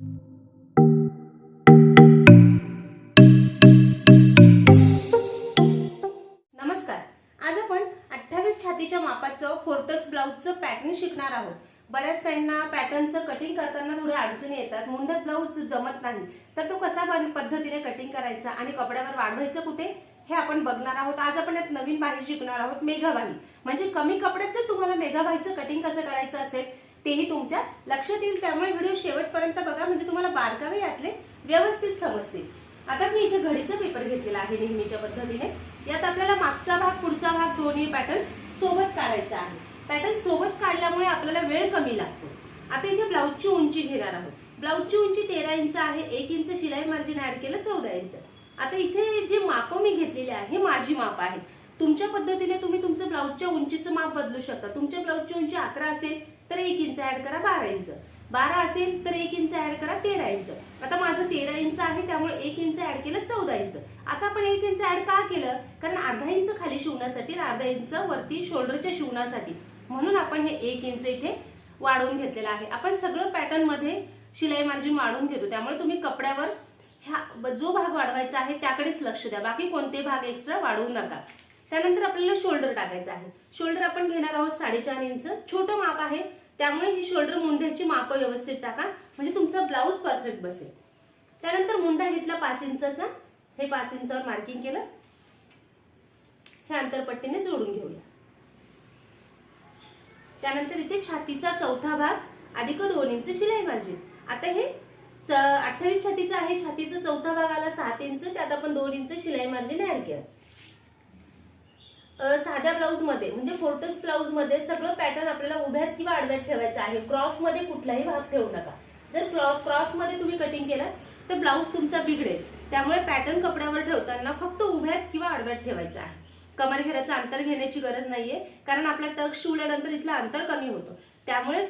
नमस्कार. आज आपण अठ्ठावीस छातीच्या मापाचं फोर्टक्स ब्लाऊजचं पॅटर्न शिकणार आहोत. बऱ्याच त्यांना पॅटर्नचं कटिंग करताना थोड्या अडचणी येतात. मुंडत ब्लाऊज जमत नाही. तर तो कसा पद्धतीने कटिंग करायचा आणि कपड्यावर वाढवायचं कुठे? हे आपण बघणार आहोत. आज आपण यात नवीन बाही शिकणार आहोत मेघाबाही म्हणजे कमी कपड्यात जर तुम्हाला मेघाबाहीचं कटिंग कसं करायचं असेल तेही तुमच्या लक्षात येईल. त्यामुळे व्हिडिओ शेवटपर्यंत बघा. म्हणजे तुम्हाला बारकावे यातले व्यवस्थित समजतील. आता मी इथे घडीचा पेपर घेतलेला आहे नेहमीच्या पद्धतीने. यात आपल्याला मागचा भाग पुढचा भाग दोन्ही पॅटर्न सोबत काढायचा आहे. पॅटर्न सोबत काढल्यामुळे आपल्याला वेळ कमी लागतो. आता इथे ब्लाऊजची उंची घेणार आहोत. ब्लाऊजची उंची तेरा इंच आहे. एक इंच शिलाई मार्जिन ऍड केलं चौदा इंच. आता इथे जे माप मी घेतलेले आहे माझी माप आहे. तुमच्या पद्धतीने तुम्ही तुमचं ब्लाऊजच्या उंचीचं माप बदलू शकता. तुमच्या ब्लाऊजची उंची अकरा असेल तर एक इंच ऍड करा बारा इंच. बारा असेल तर एक इंच ऍड करा तेरा इंच. आता माझं तेरा इंच आहे त्यामुळे एक इंच ऍड केलं चौदा इंच. आता आपण एक इंच ऍड का केलं? कारण अर्धा इंच खाली शिवण्यासाठी अर्धा इंच वरती शोल्डरच्या शिवण्यासाठी. म्हणून आपण हे एक इंच इथे वाढवून घेतलेलं आहे. आपण सगळं पॅटर्नमध्ये शिलाई मार्जिन वाढवून घेतो. त्यामुळे तुम्ही कपड्यावर ह्या जो भाग वाढवायचा आहे त्याकडेच लक्ष द्या. बाकी कोणते भाग एक्स्ट्रा वाढवू नका. त्यानंतर आपल्याला शोल्डर टाकायचं आहे. शोल्डर आपण घेणार आहोत साडेचार इंच. छोटं माप आहे. त्यामुळे ही शोल्डर मुंड्याची माप व्यवस्थित टाका. म्हणजे तुमचा ब्लाऊज परफेक्ट बसेल. त्यानंतर मुंडा घेतला पाच इंचाचा. हे पाच इंचावर मार्किंग केलं. हे अंतरपट्टीने जोडून घेऊया. त्यानंतर इथे छातीचा चौथा भाग अधिक दोन इंच शिलाई मार्जिन आता हे अठ्ठावीस छातीचा आहे. छातीचा चौथा भाग आला सात इंच. त्यात आपण दोन इंच शिलाई मार्जिन ऍड केलं. साध्या ब्लाऊजमध्ये म्हणजे फोर्टक्स ब्लाऊजमध्ये सगळं पॅटर्न आपल्याला उभ्यात किंवा आडव्यात ठेवायचं आहे. क्रॉसमध्ये कुठलाही भाग ठेवू नका. जर क्रॉसमध्ये तुम्ही कटिंग केलं तर ब्लाऊज तुमचा बिघडेल. त्यामुळे पॅटर्न कपड्यावर ठेवताना फक्त उभ्यात किंवा आडव्यात ठेवायचं आहे. कमर घेराचं अंतर घेण्याची गरज नाहीये कारण आपला टक शिवल्यानंतर इथलं अंतर कमी होतं. त्यामुळे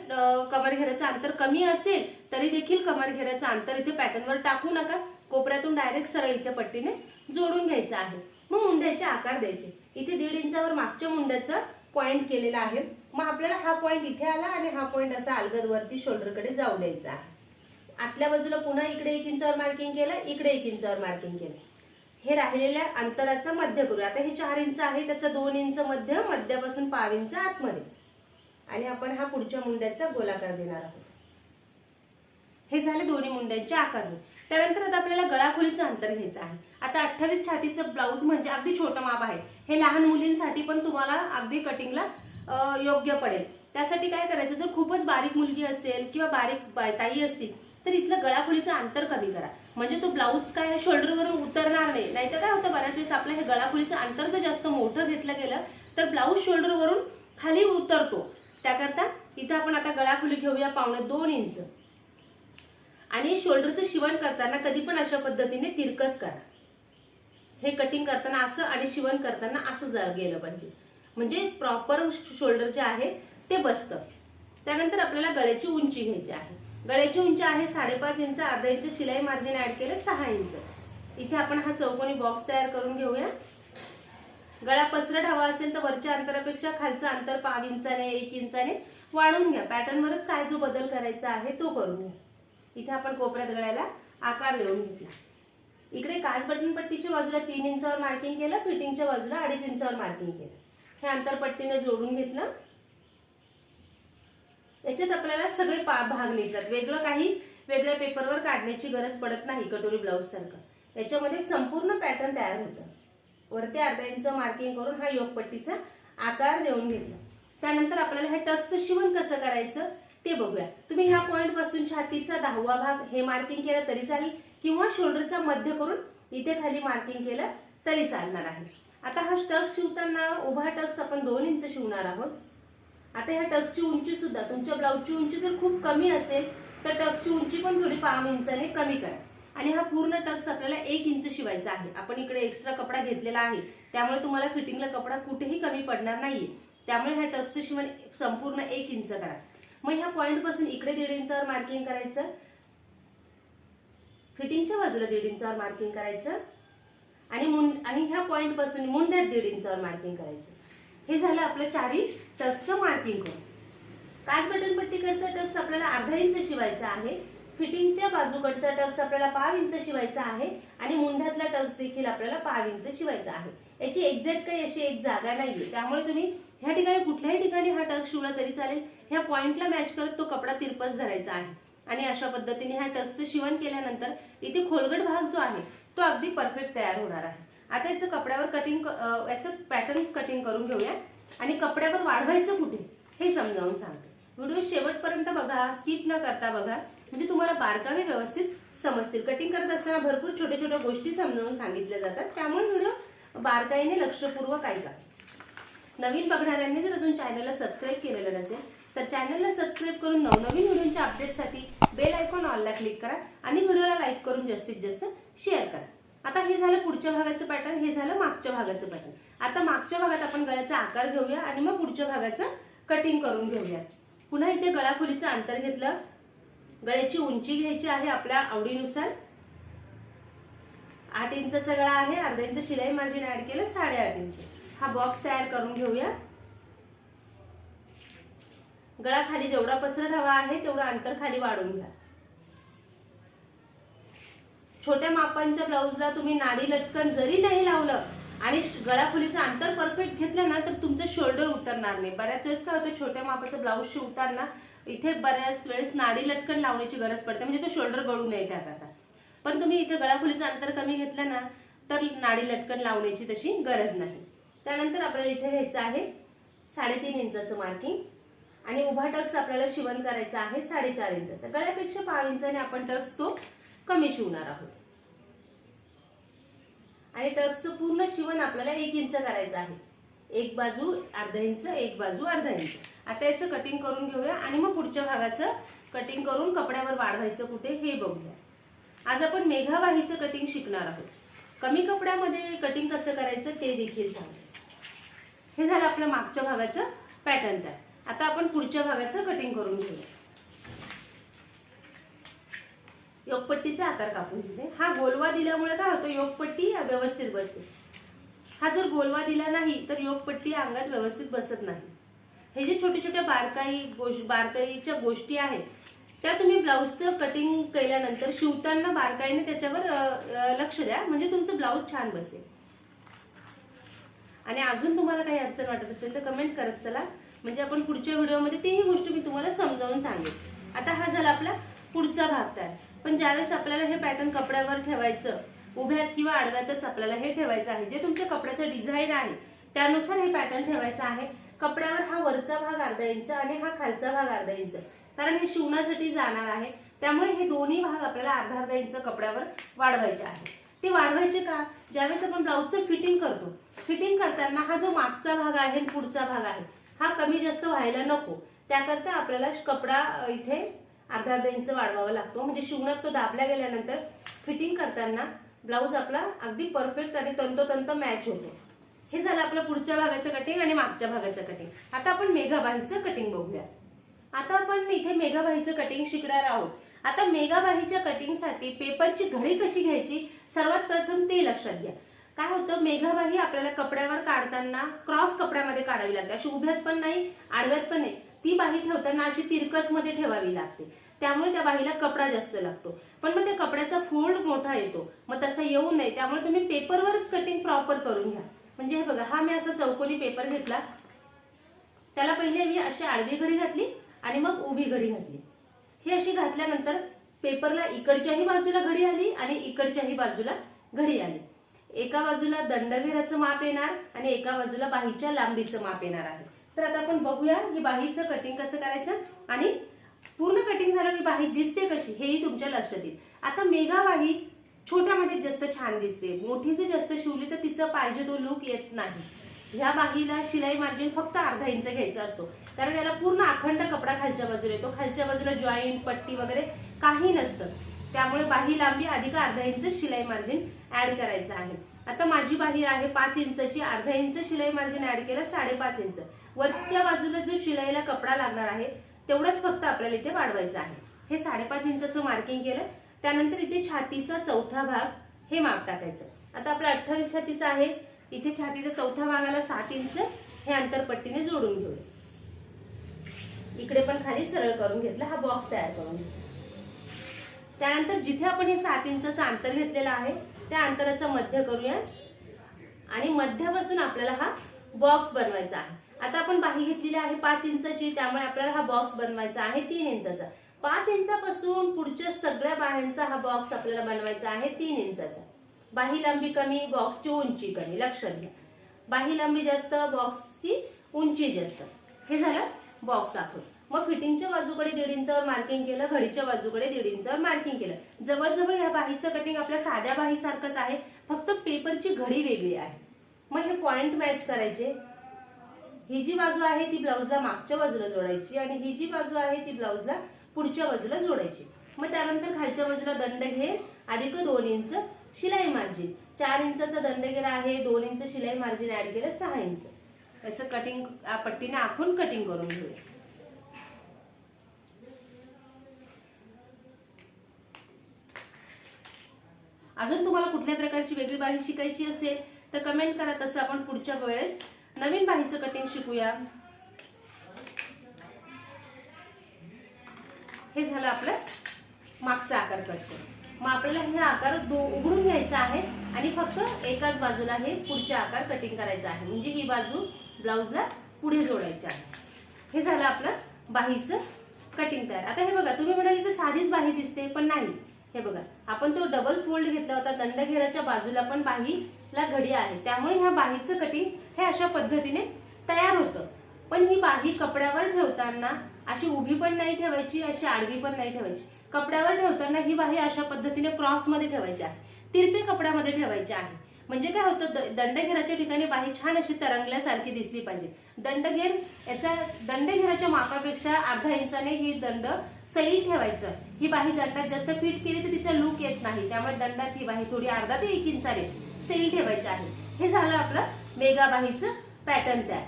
कमर घेराचं अंतर कमी असेल तरी देखील कमर घेराचं अंतर इथे पॅटर्नवर टाकू नका. कोपऱ्यातून डायरेक्ट सरळ इथे पट्टीने जोडून घ्यायचं आहे. मग मुंड्याचे आकार द्यायचे. इथे दीड इंचावर मागच्या मुंड्याचा पॉइंट केलेला आहे. मग आपल्याला हा पॉइंट इथे आला आणि हा पॉइंट असा अलगद वरती शोल्डरकडे जाऊ द्यायचा आहे. आतल्या बाजूला पुन्हा इकडे एक इंचावर मार्किंग केलं इकडे एक इंचावर मार्किंग केलं. हे राहिलेल्या अंतराचं मध्य करू आता हे चार इंच आहे त्याचं दोन इंच मध्य मध्यापासून पाव इंच आतमध्ये. आणि आपण हा पुढच्या मुंड्याचा गोलाकार देणार आहोत. हे झाले दोन्ही मुंड्यांचे आकार. त्यानंतर आता आपल्याला गळाखोलीचं अंतर घ्यायचं आहे. आता अठ्ठावीस छातीचं ब्लाऊज म्हणजे अगदी छोटं माप आहे. हे लहान मुलींसाठी पण तुम्हाला अगदी कटिंगला योग्य पडेल. त्यासाठी काय करायचं? जर खूपच बारीक मुलगी असेल किंवा बारीक ताई असतील तर इथलं गळाखोलीचं अंतर कमी करा. म्हणजे तो ब्लाऊज काय शोल्डरवरून उतरणार नाही. नाहीतर काय होतं बऱ्याच वेळेस आपलं हे गळाखोलीचं अंतर जर जास्त मोठं घेतलं गेलं तर ब्लाऊज शोल्डरवरून खाली उतरतो. त्याकरता इथं आपण आता गळाखोली घेऊया पावणे दोन इंच. आणि शोल्डरचं शिवण करताना कधी पण अशा पद्धतीने तिरकस करा. हे कटिंग करताना असं आणि शिवण करताना असं जा गेलं पाहिजे. म्हणजे प्रॉपर शोल्डर जे आहे ते बसतं. त्यानंतर आपल्याला गळ्याची उंची घ्यायची आहे. गळ्याची उंची आहे साडेपाच इंच अर्धा इंच शिलाई मार्जिन ऍड केलं सहा इंच. इथे आपण हा चौकोनी बॉक्स तयार करून घेऊया. गळा पसरट हवा असेल तर वरच्या अंतरापेक्षा खालचं अंतर पाव इंचाने एक इंचाने वाढून घ्या. पॅटर्नवरच काय जो बदल करायचा आहे तो करून घ्या. इथे आपण कोपऱ्यात गळ्याला आकार देऊन घेतला. इकडे काच बटन पट्टीच्या बाजूला तीन इंचावर मार्किंग केलं फिटिंगच्या बाजूला अडीच इंचावर मार्किंग केलं. हे अंतरपट्टीने जोडून घेतलं. याच्यात आपल्याला सगळे पा भाग निघतात. वेगळं काही वेगळ्या पेपरवर काढण्याची गरज पडत नाही कटोरी ब्लाऊज सारखं. याच्यामध्ये संपूर्ण पॅटर्न तयार होतं. वरती अर्धा इंच मार्किंग करून हा योगपट्टीचा आकार देऊन घेतला. त्यानंतर आपल्याला हे टक्सचं शिवण कसं करायचं? ते बघूया. तुम्ही ह्या पॉईंटपासून छातीचा दहावा भाग हे मार्किंग केलं तरी चालेल किंवा शोल्डरचा मध्य करून इथे खाली मार्किंग केलं तरी चालणार आहे. आता हा टक्स शिवताना उभा टक्स आपण दोन इंच शिवणार आहोत. आता ह्या टक्सची उंची सुद्धा तुमच्या ब्लाऊजची उंची जर खूप कमी असेल तर टक्सची उंची पण थोडी पाव इंचाने कमी करा. आणि हा पूर्ण टक्स आपल्याला एक इंच शिवायचा आहे. आपण इकडे एक्स्ट्रा कपडा घेतलेला आहे. त्यामुळे तुम्हाला फिटिंगला कपडा कुठेही कमी पडणार नाहीये. त्यामुळे ह्या टक्सचं शिवण संपूर्ण एक इंच करा. मग ह्या पॉईंटपासून इकडे दीड इंचावर मार्किंग करायचं. फिटिंगच्या बाजूला दीड इंचावर मार्किंग करायचं. आणि मुंड आणि ह्या पॉईंटपासून मुंड्यात दीड इंचावर मार्किंग करायचं. हे झालं आपलं चारी टक्सचं मार्किंग करून काच बटन पट्टीकडचा टक्स आपल्याला अर्धा इंच शिवायचा आहे. फिटिंगच्या बाजूकडचा टक्स आपल्याला पाव इंच शिवायचा आहे आणि मुंढ्यातला टक्स देखील आपल्याला पाव इंच शिवायचा आहे. याची एक्झॅक्ट काही अशी एक जागा नाहीये. त्यामुळे तुम्ही ह्या ठिकाणी कुठल्याही ठिकाणी हा टक्स शिवला तरी चालेल. ह्या पॉइंटला मॅच करत तो कपडा तिरपस धरायचा आहे. आणि अशा पद्धतीने ह्या टक्सचं शिवण केल्यानंतर इथे खोलगट भाग जो आहे तो अगदी परफेक्ट तयार होणार आहे. आता याचं कपड्यावर कटिंग याचं पॅटर्न कटिंग करून घेऊया. आणि कपड्यावर वाढवायचं कुठे हे समजावून सांगते. व्हिडिओ शेवटपर्यंत बघा स्किप न करता बघा. म्हणजे तुम्हाला बारकावे व्यवस्थित समजतील. कटिंग करत असताना भरपूर छोट्या छोट्या गोष्टी समजावून सांगितल्या जातात. त्यामुळे व्हिडिओ बारकाईने लक्षपूर्वक ऐका. नवीन बघणाऱ्यांनी जर अजून चॅनलला सबस्क्राईब केलेलं नसेल तर चॅनलला सबस्क्राईब करून नवनवीन व्हिडिओच्या अपडेटसाठी बेल आयकॉन ऑलला क्लिक करा आणि व्हिडिओला लाईक करून जास्तीत जास्त शेअर करा. आता हे झालं पुढच्या भागाचं पॅटर्न हे झालं मागच्या भागाचं पॅटर्न आता मागच्या भागात आपण गळ्याचा आकार घेऊया आणि मग पुढच्या भागाचं कटिंग करून घेऊया. पुन्हा इथे गळाखोलीचं अंतर घेतलं. गळ्याची उंची घ्यायची आहे आपल्या आवडीनुसार. आठ इंचा गळा आहे अर्धा इंच शिलाई मार्जिन ऍड केलं साडेआठ इंच. हा बॉक्स तयार करून घेऊया. गळा खाली जेवढा पसरट हवा आहे तेवढा अंतर खाली वाढून घ्या. छोट्या मापांच्या ब्लाऊजला तुम्ही नाडी लटकन जरी नाही लावलं आणि गळाखोलीचं अंतर परफेक्ट घेतलं ना तर तुमचं शोल्डर उतरणार नाही. बऱ्याच वेळेस काय होतं छोट्या मापाचं ब्लाऊज शिवताना इथे बऱ्याच वेळेस नाडी लटकन लावण्याची गरज पडते. म्हणजे तो शोल्डर गळू नये त्याकरता पण तुम्ही इथे गळाखोलीचं अंतर कमी घेतलं ना तर नाडी लटकन लावण्याची तशी गरज नाही. त्यानंतर आपल्याला इथे घ्यायचं आहे साडेतीन इंचाचं मार्किंग आणि उभा टक्स आपल्याला शिवण करायचा आहे साडेचार इंचाचा. गळ्यापेक्षा पाव इंचाने आपण टक्स तो कमी शिवणार आहोत. आणि टक्सचं पूर्ण शिवण आपल्याला एक इंच करायचं आहे. एक बाजू अर्धा इंच एक बाजू अर्धा इंच. आता याचं कटिंग करून घेऊया आणि मग पुढच्या भागाचं कटिंग करून कपड्यावर वाढवायचं कुठे हे बघूया. आज आपण मेघावाहीचं कटिंग शिकणार आहोत. कमी कपड्यामध्ये कटिंग कसं करायचं ते देखील सांगू हे झालं आपलं मागच्या भागाचं पॅटर्न तयार आता आपण पुढच्या भागाचं कटिंग करून घेऊया. योगपट्टीचा आकार कापून घेते. हा गोलवा दिल्यामुळे काय होतं? योगपट्टी व्यवस्थित बसते. हा जर गोलवा दिला नाही तर योगपट्टी अंगात व्यवस्थित बसत नाही. हे जे छोटे छोट्या बारकाई गोष्ट बारकाईच्या गोष्टी आहेत त्या तुम्ही ब्लाऊजचं कटिंग केल्यानंतर शिवताना बारकाईने त्याच्यावर लक्ष द्या. म्हणजे तुमचं ब्लाऊज छान बसेल. आणि अजून तुम्हाला काही अडचण वाटत असेल तर कमेंट करत चला. म्हणजे आपण पुढच्या व्हिडिओमध्ये तीही गोष्ट मी तुम्हाला समजावून सांगेन. आता हा झाला आपला पुढचा भाग तयार. पण ज्यावेळेस आपल्याला हे पॅटर्न कपड्यावर ठेवायचं उभ्यात किंवा आडव्यातच आपल्याला हे ठेवायचं आहे जे तुमच्या कपड्याचं डिझाईन आहे त्यानुसार हे पॅटर्न ठेवायचं आहे. कपड्यावर हा वरचा भाग अर्धा इंच आणि हा खालचा भाग अर्धा इंच. कारण हे शिवण्यासाठी जाणार आहे. त्यामुळे हे दोन्ही भाग आपल्याला अर्धा अर्धा इंच कपड्यावर वाढवायचे आहे. ते वाढवायचे का? ज्यावेळेस आपण ब्लाऊजचं फिटिंग करतो. फिटिंग करताना हा जो मागचा भाग आहे आणि पुढचा भाग आहे हा कमी जास्त व्हायला नको. त्याकरता आपल्याला कपडा इथे अर्धा अर्धा इंच वाढवावा लागतो. म्हणजे शिवणात तो दाबल्या गेल्यानंतर फिटिंग करताना ब्लाऊज आपला अगदी परफेक्ट आणि तंतोतंत मॅच होतो. हे झालं आपलं पुढच्या भागाचं कटिंग आणि मागच्या भागाचं कटिंग आता आपण मेघाबाईचं कटिंग बघूया. आता आपण इथे मेघाबाईचं कटिंग शिकणार आहोत. आता मेघाबाईच्या कटिंगसाठी पेपरची घडी कशी घ्यायची? सर्वात प्रथम ते लक्षात घ्या. काय होतं मेघाबाई आपल्याला कपड्यावर काढताना क्रॉस कपड्यामध्ये काढावी लागते. अशी उभ्यात पण नाही आडव्यात पण नाही. ती बाही ठेवताना अशी तिरकसमध्ये ठेवावी लागते. त्यामुळे त्या बाहीला कपडा जास्त लागतो. पण मग त्या कपड्याचा फोल्ड मोठा येतो. मग तसा येऊ नये. त्यामुळे तुम्ही पेपरवरच कटिंग प्रॉपर करून घ्या. म्हणजे हे बघा हा मी असा चौकोनी पेपर घेतला. त्याला पहिले मी अशी आडवी घडी घातली आणि मग उभी घडी घातली. ही अशी घातल्यानंतर पेपरला इकडच्याही बाजूला घडी आली आणि इकडच्याही बाजूला घडी आली. एका बाजूला दंडघेराचं माप येणार आणि एका बाजूला बाहीच्या लांबीचं माप येणार आहे. तर आता आपण बघूया ही बाहीचं कटिंग कसं करायचं आणि पूर्ण कटिंग झालं की बाही दिसते कशी हेही तुमच्या लक्षात येईल. आता मेगा बाही छोट्यामध्ये जास्त छान दिसते. मोठी जर जास्त शिवली तर तिचं पाहिजे तो लुक येत नाही. ह्या बाहीला शिलाई मार्जिन फक्त अर्धा इंच घ्यायचा असतो. कारण याला पूर्ण अखंड कपडा खालच्या बाजूला येतो. खालच्या बाजूला जॉईंट पट्टी वगैरे काही नसतं. त्यामुळे बाही लांबी अधिक अर्धा इंच शिलाई मार्जिन ऍड करायचं आहे. आता माझी बाही आहे पाच इंचची. अर्धा इंच शिलाई मार्जिन ऍड केलं साडेपाच इंच. वरच्या बाजूला जो शिलाईला कपडा लागणार आहे तेवढंच फक्त आपल्याला इथे वाढवायचं आहे. हे साडेपाच इंचाचं मार्किंग केलं. त्यानंतर इथे छातीचा चौथा भाग हे माप टाकायचं. आता आपला अठ्ठावीस छातीचा आहे. इथे छातीचा चौथा भागाला सात इंच. हे अंतरपट्टीने जोडून घेऊ. इकडे पण खाली सरळ करून घेतलं. हा बॉक्स तयार करून घेतला. त्यानंतर जिथे आपण हे सात इंचाचं अंतर घेतलेलं आहे त्या अंतराचं मध्य करूया. आणि मध्यापासून आपल्याला हा बॉक्स बनवायचा आहे. आता आपण बाही घेतलेली आहे पाच इंचाची त्यामुळे आपल्याला हा बॉक्स बनवायचा आहे तीन इंचाचा. पाच इंचापासून पुढच्या सगळ्या बाह्यांचा हा बॉक्स आपल्याला बनवायचा आहे तीन इंचाचा. बाही लांबी कमी बॉक्सची उंची कमी लक्षात घ्या. बाही लांबी जास्त बॉक्सची उंची जास्त. हे झालं बॉक्स आखून. मग फिटिंगच्या बाजूकडे दीड इंचावर मार्किंग केलं घडीच्या बाजूकडे दीड इंचावर मार्किंग केलं. जवळजवळ ह्या बाहीचं कटिंग आपल्या साध्या बाहीसारखंच आहे फक्त पेपरची घडी वेगळी आहे. मग हे पॉइंट मॅच करायचे. ही जी बाजू आहे ती ब्लाऊजला मागच्या बाजूला जोडायची आणि ही जी बाजू आहे ती ब्लाऊजला पुढच्या बाजूला जोडायची. मग त्यानंतर खालच्या बाजूला दंड घे अधिक दोन इंच शिलाई मार्जिन चार इंचाचा गेला आहे दोन इंच शिलाई मार्जिन ऍड केलं सहा इंच. याचं कटिंग पट्टीने आखून कटिंग करून घेऊया. अजून तुम्हाला कुठल्या प्रकारची वेगळी बाही शिकायची असेल तर कमेंट करा तसं आपण पुढच्या वेळेस नवीन बाहीचं कटिंग शिकूया. हे झालं आपलं मागचा आकार कट मग आपल्याला हे आकार दो उघडून घ्यायचा आहे आणि फक्त एकाच बाजूला हे पुढच्या आकार कटिंग करायचं आहे. म्हणजे ही बाजू ब्लाऊजला पुढे जोडायची आहे. हे झालं आपलं बाहीचं कटिंग तयार. आता हे बघा तुम्ही म्हणाले तर साधीच बाही दिसते पण नाही. हे बघा आपण तो डबल फोल्ड घेतला होता दंडघेराच्या बाजूला पण बाहीला घडी आहे. त्यामुळे ह्या बाहीचं कटिंग हे अशा पद्धतीने तयार होतं. पण ही बाही कपड्यावर ठेवताना अशी उभी पण नाही ठेवायची अशी आडवी पण नाही ठेवायची. कपड्यावर ठेवताना ही बाही अशा पद्धतीने क्रॉसमध्ये ठेवायची आहे. तिरपी कपड्यामध्ये ठेवायची आहे. म्हणजे काय होतं द- दंडघेराच्या ठिकाणी बाही छान अशी तरंगल्यासारखी दिसली पाहिजे. दंडघेर याचा दंडघेराच्या मापापेक्षा अर्धा इंचाने ही दंड सैल ठेवायचं. ही बाही दंडात जास्त फिट केली तर तिचा लुक येत नाही. त्यामुळे दंडात ही बाही थोडी अर्धा ते एक इंचाने सैल ठेवायची आहे. हे झालं आपलं मेगाबाहीचं पॅटर्न तयार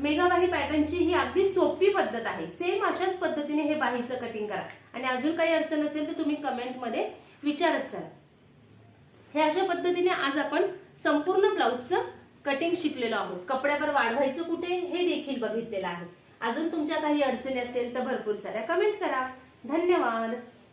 मेगाबाही पॅटर्नची ही अगदी सोपी पद्धत आहे. सेम अशाच पद्धतीने हे बाहीचं कटिंग करा. आणि अजून काही अडचण असेल तर तुम्ही कमेंटमध्ये विचारत चला. हे अशा पद्धतीने आज आपण संपूर्ण ब्लाऊजचं कटिंग शिकलेलो आहोत. कपड्यावर वाढवायचं कुठे हे देखील बघितलेलं आहे. अजून तुमच्या काही अडचणी असेल तर भरपूर साऱ्या कमेंट करा. धन्यवाद.